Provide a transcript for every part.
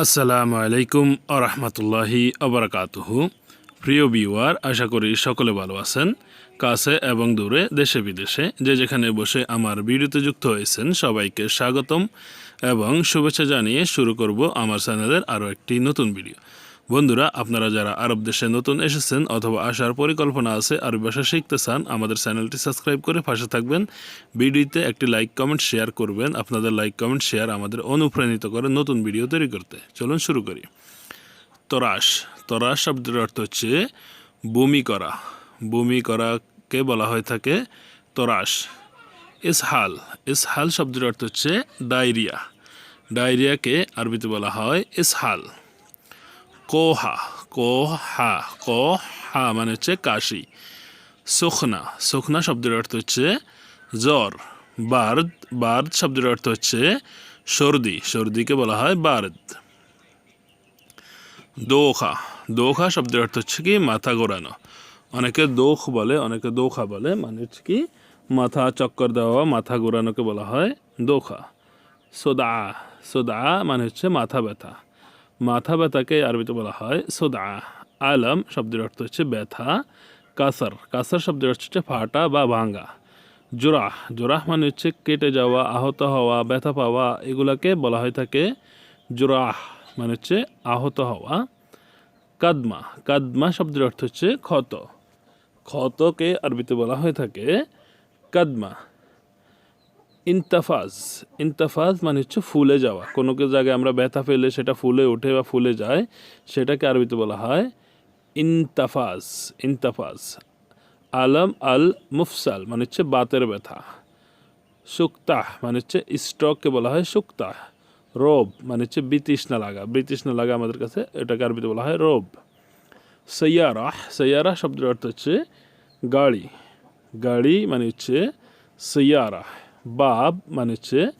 আসসালামু আলাইকুম আরহামতুল্লাহি আবরাকাতুহু প্রিয় বিওয়ার আশা করি সকলে ভালো আছেন, কাছে এবং দূরে, দেশে বিদেশে। যে যেখানে বসে আমার ভিডিওতে যুক্ত হয়েছেন, সবাইকে স্বাগতম এবং শুভেচ্ছা জানিয়ে শুরু করব আমার চ্যানেলের আরও একটি নতুন ভিডিও। বন্ধুরা, আপনারা যারা আরব দেশে নতুন এসেছেন অথবা আসার পরিকল্পনা আছে, আরবি ভাষা শিখতে চান, আমাদের চ্যানেলটি সাবস্ক্রাইব করে পাশে থাকবেন। ভিডিওতে একটি লাইক, কমেন্ট, শেয়ার করবেন। আপনাদের লাইক, কমেন্ট, শেয়ার আমাদের অনুপ্রাণিত করে নতুন ভিডিও তৈরি করতে। চলুন শুরু করি। তরাস তরাস শব্দের অর্থ হচ্ছে বমি করা। বমি করাকে বলা হয়ে থাকে তরাস ইসহাল ইসহাল শব্দের অর্থ হচ্ছে ডায়রিয়া। ডায়রিয়াকে আরবিতে বলা হয় ইসহাল কোহা কোহা কোহা মানে হচ্ছে কাশি। সুখনা সুখনা শব্দের অর্থ হচ্ছে জ্বর। বার্দ বার্দ শব্দের অর্থ হচ্ছে সর্দি, সর্দিকে বলা হয় বার্দ। দোখা দোখা শব্দের অর্থ হচ্ছে কি মাথা ঘোরানো। অনেকে দোখ বলে, অনেকে দোখা বলে মানে হচ্ছে কি মাথা চক্কর দেওয়া, মাথা ঘোরানোকে বলা হয় দোখা। সোদা সোদা মানে হচ্ছে মাথা ব্যথা। মাথা ব্যথাকে আরবিতে বলা হয় সোদা। আলম শব্দের অর্থ হচ্ছে ব্যথা। কাসার কাসার শব্দের অর্থ হচ্ছে ফাটা বা ভাঙ্গা। জোরাহ জোরাহ মানে হচ্ছে কেটে যাওয়া, আহত হওয়া, ব্যথা পাওয়া, এগুলাকে বলা হয়ে থাকে জোরাহ মানে হচ্ছে আহত হওয়া। কাদমা কাদমা শব্দের অর্থ হচ্ছে ক্ষত। ক্ষতকে আরবিতে বলা হয়ে থাকে কাদমা। ইন্তাফাজ। ইন্তাফাজ মানে হচ্ছে ফুলে যাওয়া। কোনো জায়গায় আমরা ব্যথা পেলে সেটা ফুলে ওঠে বা ফুলে যায়, সেটাকে আরবিতে বলা হয় ইন্তাফাজ ইন্তাফাজ। আলম আল মুফসাল মানে হচ্ছে বাতের ব্যথা। সুক্তাহ মানে হচ্ছে স্ট্রককে বলা হয় সুক্তাহ। রোব মানে হচ্ছে বিতৃষ্ণা লাগা। বিতৃষ্ণা লাগা আমাদের কাছে এটাকে আরবিতে বলা হয় রোব। সৈয়ারাহ সৈয়ারাহ শব্দের অর্থ হচ্ছে গাড়ি। গাড়ি মানে হচ্ছে সৈয়ারাহ বাব মানে হচ্ছে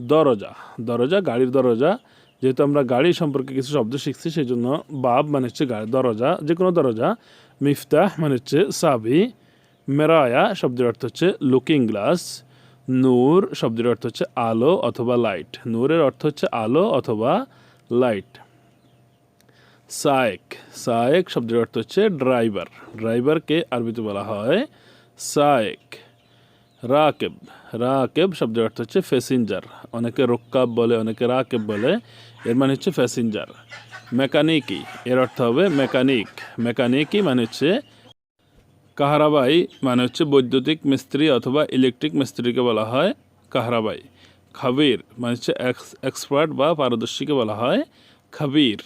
দরজা। দরজা, গাড়ির দরজা। যেহেতু আমরা গাড়ি সম্পর্কে কিছু শব্দ শিখছি সেই জন্য বাব মানে হচ্ছে গাড়ি দরজা যে কোনো দরজা। মিফতাহ মানে হচ্ছে সাবি। মেরায়া শব্দের অর্থ হচ্ছে লুকিং গ্লাস নূর শব্দের অর্থ হচ্ছে আলো অথবা লাইট নূরের অর্থ হচ্ছে আলো অথবা লাইট সায়েক। সায়েক শব্দের অর্থ হচ্ছে ড্রাইভার ড্রাইভারকে আরবিতে বলা হয় সায়েক। রাকেব। রাকেব শব্দের অর্থ হচ্ছে প্যাসেঞ্জার অনেকে রোক্কাব বলে, অনেকে রাকেব বলে। এর মানে হচ্ছে প্যাসেঞ্জার মেকানিকি, এর অর্থ হবে মেকানিক। মেকানিকি মানে হচ্ছে কাহারাবাই মানে হচ্ছে বৈদ্যুতিক মিস্ত্রি অথবা ইলেকট্রিক মিস্ত্রিকে বলা হয় কাহারাবাই। খাবির মানে হচ্ছে এক্সপার্ট বা পারদর্শীকে বলা হয় খাবির।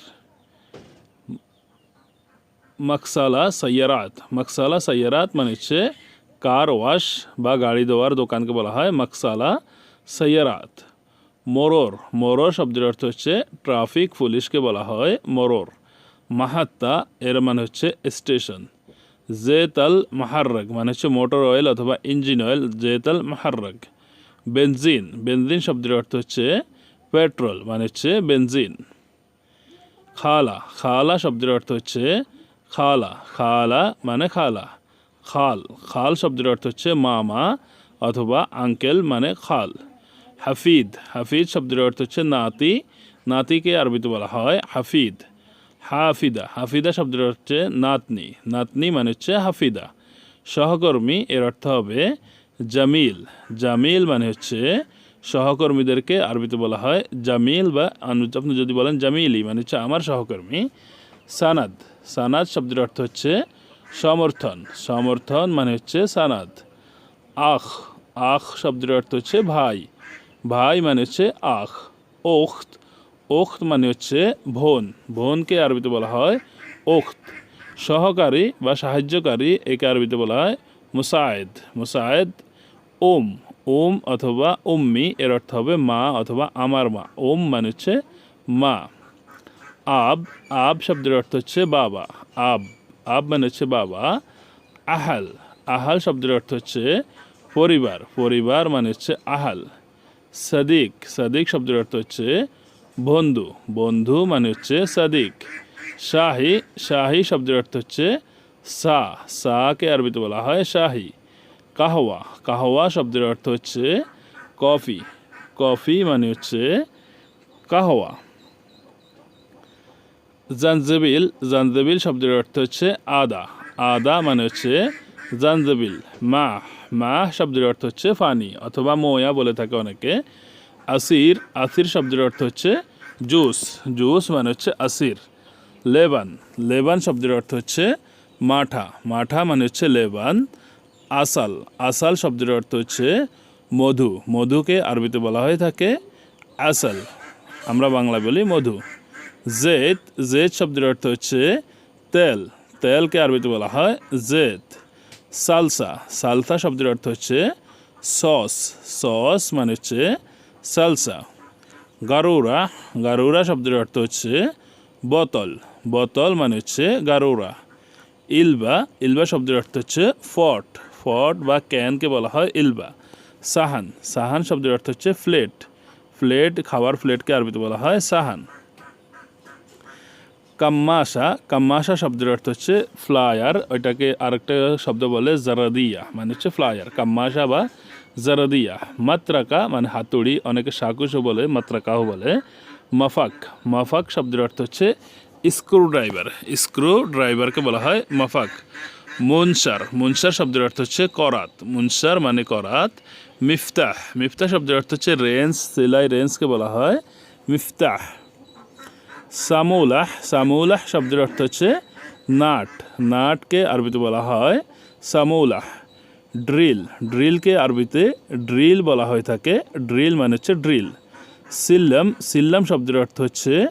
মকসালা সৈয়ারাত মকসালা সৈয়ারাত মানে হচ্ছে কার ওয়াশ বা গাড়ি দেওয়ার দোকানকে বলা হয় মকসালা সৈয়ারাত। মোরর মোরর শব্দের অর্থ হচ্ছে ট্রাফিক পুলিশকে বলা হয় মোরর। মাহাত্তা, এর মানে হচ্ছে স্টেশন। জেতাল মাহার্রক মানে হচ্ছে মোটর অয়েল অথবা ইঞ্জিন অয়েল, জেতাল মাহার্রক বেনজিন বেনজিন শব্দের অর্থ হচ্ছে পেট্রোল মানে হচ্ছে বেনজিন। খালা খালা শব্দের অর্থ হচ্ছে খালা খালা মানে খালা। খাল। খাল শব্দের অর্থ হচ্ছে মামা অথবা আঙ্কেল মানে খাল। হাফিদ। হাফিদ শব্দের অর্থ হচ্ছে নাতি। নাতিকে আরবিতে বলা হয় হাফিদ। হাফিদা। হাফিদা শব্দের অর্থ হচ্ছে নাতনি। নাতনি মানে হচ্ছে হাফিদা। সহকর্মী এর অর্থ হবে জামিল। জামিল মানে হচ্ছে সহকর্মীদেরকে আরবিতে বলা হয় জামিল বা আপনি যদি বলেন জামিলি মানে হচ্ছে আমার সহকর্মী। সানাদ। সানাদ শব্দের অর্থ হচ্ছে সমর্থন। সমর্থন মানে হচ্ছে সানাদ। আখ আখ শব্দের অর্থ হচ্ছে ভাই। ভাই মানে হচ্ছে আখ। ওখত ওখত মানে হচ্ছে ভোন। ভোনকে আরবিতে বলা হয় ওখত। সহকারী বা সাহায্যকারী একে আরবিতে বলা হয় মুসায়েদ। মুসায়েদ ওম ওম অথবা উম্মি, এর অর্থ হবে মা অথবা আমার মা। ওম মানে হচ্ছে মা। আব আব শব্দের অর্থ হচ্ছে বাবা। আব। আব মানে হচ্ছে বাবা, আহাল। আহাল শব্দের অর্থ হচ্ছে পরিবার। পরিবার মানে হচ্ছে আহাল। সাদিক। সাদিক শব্দের অর্থ হচ্ছে বন্ধু। বন্ধু মানে হচ্ছে সাদিক। শাহি। শাহি শব্দের অর্থ হচ্ছে সা। সাকে আরবিতে বলা হয় শাহি। কাহওয়া। কাহওয়া শব্দের অর্থ হচ্ছে কফি। কফি মানে হচ্ছে কাহওয়া। জানজেবিল জানজেবিল শব্দের অর্থ হচ্ছে আদা। আদা মানে হচ্ছে জানজেবিল। মা মা শব্দের অর্থ হচ্ছে ফানি অথবা মোয়া বলে থাকে অনেকে। আসির আসির শব্দের অর্থ হচ্ছে জুস। জুস মানে হচ্ছে আসির। লেবান লেবান শব্দের অর্থ হচ্ছে মাঠা। মাঠা মানে হচ্ছে লেবান। আসাল আসাল শব্দের অর্থ হচ্ছে মধু। মধুকে আরবিতে বলা হয়ে থাকে আসাল। আমরা বাংলা বলি মধু। জেদ জেদ শব্দের অর্থ হচ্ছে তেল। তেলকে আরবিতে বলা হয় জেদ। সালসা সালসা শব্দের অর্থ হচ্ছে সস। সস মানে হচ্ছে সালসা। গারুরা গারুরা শব্দের অর্থ হচ্ছে বোতল। বোতল মানে হচ্ছে গারুরা। ইলবা ইলবা শব্দের অর্থ হচ্ছে ফট। ফট বা ক্যানকে বলা হয় ইলবা। সাহান সাহান শব্দের অর্থ হচ্ছে ফ্লেট ফ্লেট খাবার ফ্লেটকে আরবিতে বলা হয় সাহান। কাম্মাশা কাম্মাশা শব্দের অর্থ হচ্ছে ফ্লায়ার, ওইটাকে আরেকটা শব্দ বলে জারাদিয়া মানে হচ্ছে ফ্লায়ার, কাম্মাশা বা জারাদিয়া। মাত্রাকা মানে হাতুড়ি, অনেকে সাকুশও বলে, মাত্রাকাও বলে। মাফাক মাফাক শব্দের অর্থ হচ্ছে স্ক্রু ড্রাইভার স্ক্রু ড্রাইভারকে বলা হয় মাফাক। মুনসার মুনসার শব্দের অর্থ হচ্ছে করাত মুনসার মানে করাত। মিফতাহ মিফতাহ শব্দের অর্থ হচ্ছে রেঞ্জ, সেলাই রেঞ্জকে বলা হয় মিফতাহ। সামৌলাহ সামৌলাহ শব্দের অর্থ হচ্ছে নাট। নাটকে আরবিতে বলা হয় সামৌলাহ। ড্রিল, ড্রিলকে আরবিতে ড্রিল বলা হয়ে থাকে। ড্রিল মানে হচ্ছে ড্রিল। সিল্লাম সিল্লাম শব্দের অর্থ হচ্ছে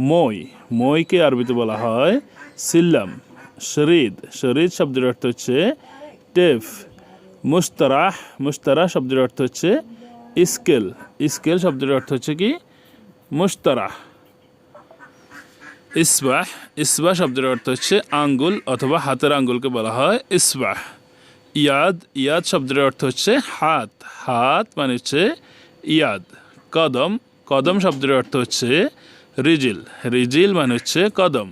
মই। মইকে আরবিতে বলা হয় সিল্লাম। শরিদ শরিদ শব্দের অর্থ হচ্ছে টেফ। মুস্তারাহ মুস্তারাহ শব্দের অর্থ হচ্ছে স্কেল স্কেল শব্দের অর্থ হচ্ছে কি? মুস্তারাহ ইসবাহ ইসবাহ শব্দের অর্থ হচ্ছে আঙ্গুল অথবা হাতের আঙ্গুলকে বলা হয় ইসবাহ। ইয়াদ ইয়াদ শব্দের অর্থ হচ্ছে হাত। হাত মানে হচ্ছে ইয়াদ। কদম কদম শব্দের অর্থ হচ্ছে রিজিল। রিজিল মানে হচ্ছে কদম।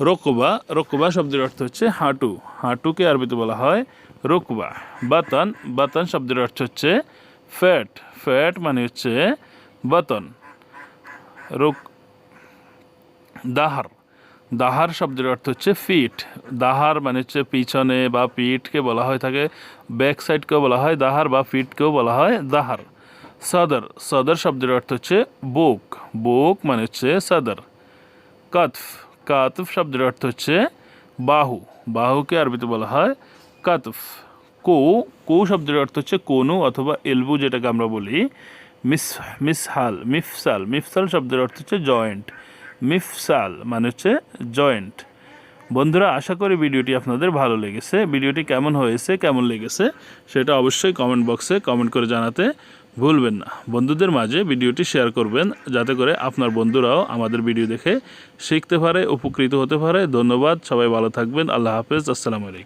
রকুবা রকুবা শব্দের অর্থ হচ্ছে হাঁটু। হাঁটুকে আরবিতে বলা হয় রকুবা। বাতন বাতন শব্দের অর্থ হচ্ছে ফ্যাট। ফ্যাট মানে হচ্ছে বাতন। রোক দাহার। দাহার শব্দের অর্থ হচ্ছে ফিট দাহার মানে হচ্ছে পিছনে বা পিঠকে বলা হয় থাকে ব্যাক সাইডকেও বলা হয় দাহার বা ফিটকেও বলা হয় দাহার। সদর। সদর শব্দের অর্থ হচ্ছে বুক বুক মানে হচ্ছে সদর। কাতফ। কাতফ শব্দের অর্থ হচ্ছে বাহু। বাহুকে আরবিতে বলা হয় কাতফ। কো। কো শব্দের অর্থ হচ্ছে কোনু অথবা এলবু যেটাকে আমরা বলি, মিস মিসহাল, মিফসাল। মিফসাল শব্দের অর্থ হচ্ছে জয়েন্ট মিফসাল মানে হচ্ছে জয়েন্ট বন্ধুরা, আশা করি ভিডিওটি আপনাদের ভালো লেগেছে। ভিডিওটি কেমন হয়েছে, কেমন লেগেছে, সেটা অবশ্যই কমেন্ট বক্সে কমেন্ট করে জানাতে ভুলবেন না। বন্ধুদের মাঝে ভিডিওটি শেয়ার করবেন, যাতে করে আপনার বন্ধুরাও আমাদের ভিডিও দেখে শিখতে পারে, উপকৃত হতে পারে। ধন্যবাদ, সবাই ভালো থাকবেন। আল্লাহ হাফেজ, আসসালামু আলাইকুম।